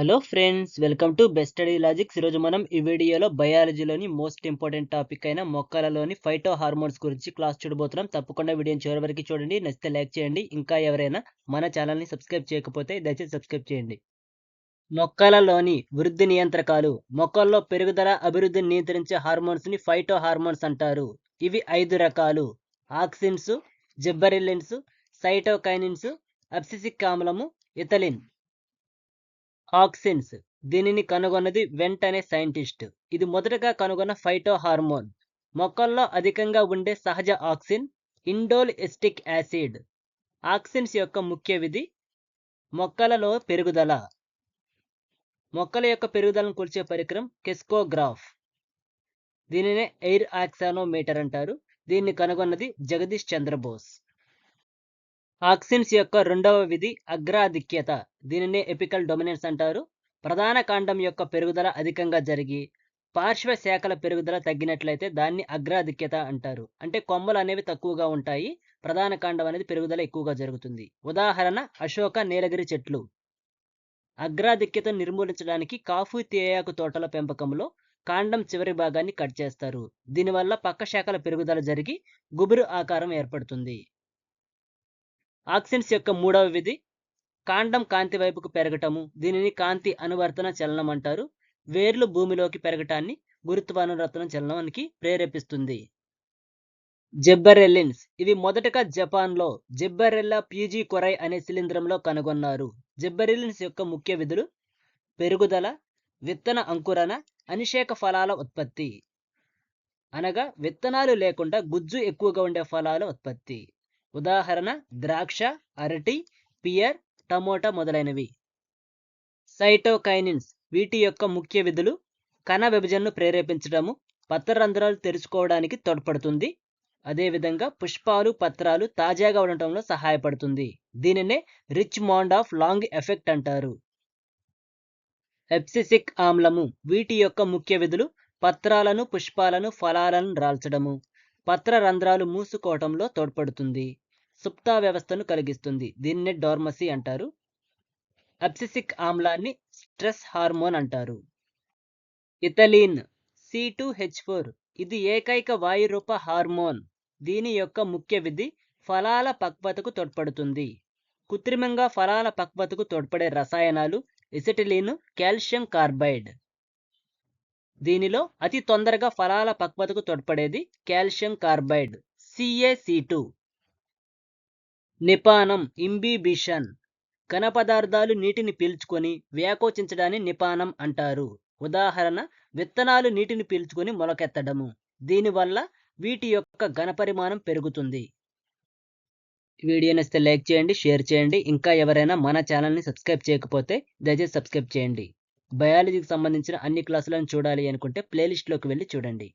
Hello friends welcome to best study logics. ఈరోజు మనం ఈ వీడియోలో బయాలజీలోని మోస్ట్ ఇంపార్టెంట్ టాపిక్ అయిన మొక్కలలోని ఫైటో హార్మోన్స్ గురించి క్లాస్ చూడబోతున్నాం. తప్పకుండా వీడియోని చివరి వరకు చూడండి నచ్చితే లైక్ చేయండి. ఇంకా ఎవరైనా మన ఛానల్ని సబ్స్క్రైబ్ చేయకపోతే దయచేసి సబ్స్క్రైబ్ చేయండి. మొక్కలలోని వృద్ధి నియంత్రకాలు మొక్కల్లో పెరుగుదల అభివృద్ధిని నియంత్రించే హార్మోన్స్ని ఫైటో హార్మోన్స్ అంటారు. ఇవి ఐదు రకాలు. ఆక్సిన్స్ జిబ్బరిలిన్స్ సైటోకైనిన్స్ అబ్సిసిక్ ఆమ్లము ఇథలిన్. ఆక్సిన్స్. దీనిని కనుగొన్నది వెంట్ అనే సైంటిస్ట్. ఇది మొదటగా కనుగొన్న ఫైటో హార్మోన్ మొక్కల్లో అధికంగా ఉండే సహజ auxin indole acetic acid auxins యొక్క ముఖ్య విధి మొక్కలలో పెరుగుదల. మొక్కల యొక్క పెరుగుదలను కొలిచే పరికరం కెస్కోగ్రాఫ్. దీనినే ఎయిర్ ఆక్సానోమీటర్ అంటారు. దీన్ని కనుగొన్నది జగదీష్ చంద్రబోస్. ఆక్సిన్స్ యొక్క రెండవ విధి అగ్రాధిక్యత. దీనినే ఎపికల్ డొమినెన్స్ అంటారు. ప్రధాన కాండం యొక్క పెరుగుదల అధికంగా జరిగి పార్శ్వ శాఖల పెరుగుదల తగ్గినట్లయితే దాన్ని అగ్రాధిక్యత అంటారు. అంటే కొమ్మలు అనేవి తక్కువగా ఉంటాయి. ప్రధాన కాండం అనేది పెరుగుదల ఎక్కువగా జరుగుతుంది. ఉదాహరణ అశోక నీలగిరి చెట్లు. అగ్రాధిక్యతను నిర్మూలించడానికి కాఫు తేయాకు తోటల పెంపకంలో కాండం చివరి భాగాన్ని కట్ చేస్తారు. దీనివల్ల పక్క శాఖల పెరుగుదల జరిగి గుబురు ఆకారం ఏర్పడుతుంది. ఆక్సిన్స్ యొక్క మూడవ విధి కాండం కాంతి వైపుకు పెరగటము. దీనిని కాంతి అనువర్తన చలనం అంటారు. వేర్లు భూమిలోకి పెరగటాన్ని గురుత్వానువర్తన చలనానికి ప్రేరేపిస్తుంది. జెబ్బరెల్లిన్స్. ఇవి మొదటగా జపాన్లో జెబ్బరెల్లా పీజీ కొరై అనే శిలీంద్రంలో కనుగొన్నారు. జెబ్బరెల్లిన్స్ యొక్క ముఖ్య విధులు పెరుగుదల విత్తన అంకురణ అనిషేక ఫలాల ఉత్పత్తి అనగా విత్తనాలు లేకుండా గుజ్జు ఎక్కువగా ఉండే ఫలాల ఉత్పత్తి. ఉదాహరణ ద్రాక్ష అరటి పియర్ టమోటా మొదలైనవి. సైటోకైనిన్స్ వీటి యొక్క ముఖ్య విధులు కణ విభజనను ప్రేరేపించడము పత్రరంధ్రాలు తెరుచుకోవడానికి తోడ్పడుతుంది. అదేవిధంగా పుష్పాలు పత్రాలు తాజాగా ఉండటంలో సహాయపడుతుంది. దీనినే Richmond of Lang effect అంటారు. ఎప్సిసిక్ ఆమ్లము వీటి యొక్క ముఖ్య విధులు పత్రాలను పుష్పాలను ఫలాలను రాల్చడము. పత్ర రంధ్రాలు మూసుకోవటంలో తోడ్పడుతుంది. సుప్తా వ్యవస్థను కలిగిస్తుంది. దీన్నే డోర్మసీ అంటారు. అబ్సిసిక్ ఆమ్లాన్ని స్ట్రెస్ హార్మోన్ అంటారు. Ethylene C two H four ఇది ఏకైక వాయురూప హార్మోన్. దీని యొక్క ముఖ్య విధి ఫలాల పక్వతకు తోడ్పడుతుంది. కృత్రిమంగా ఫలాల పక్వతకు తోడ్పడే రసాయనాలు ఎసిటిలీన్ కాల్షియం కార్బైడ్. దీనిలో అతి తొందరగా ఫలాల పక్వతకు తోడ్పడేది కాల్షియం కార్బైడ్ సిఏసి టూ నిపానం ఇంబిబిషన్. ఘన పదార్థాలు నీటిని పీల్చుకొని వ్యాకోచించడాన్ని నిపానం అంటారు. ఉదాహరణ విత్తనాలు నీటిని పీల్చుకొని మొలకెత్తడము. దీనివల్ల వీటి యొక్క ఘన పరిమాణం పెరుగుతుంది. వీడియో నచ్చితే లైక్ చేయండి షేర్ చేయండి. ఇంకా ఎవరైనా మన ఛానల్ని సబ్స్క్రైబ్ చేయకపోతే దయచేసి సబ్స్క్రైబ్ చేయండి. బయాలజీకి సంబంధించిన అన్ని క్లాసులను చూడాలి అనుకుంటే ప్లేలిస్ట్లోకి వెళ్ళి చూడండి.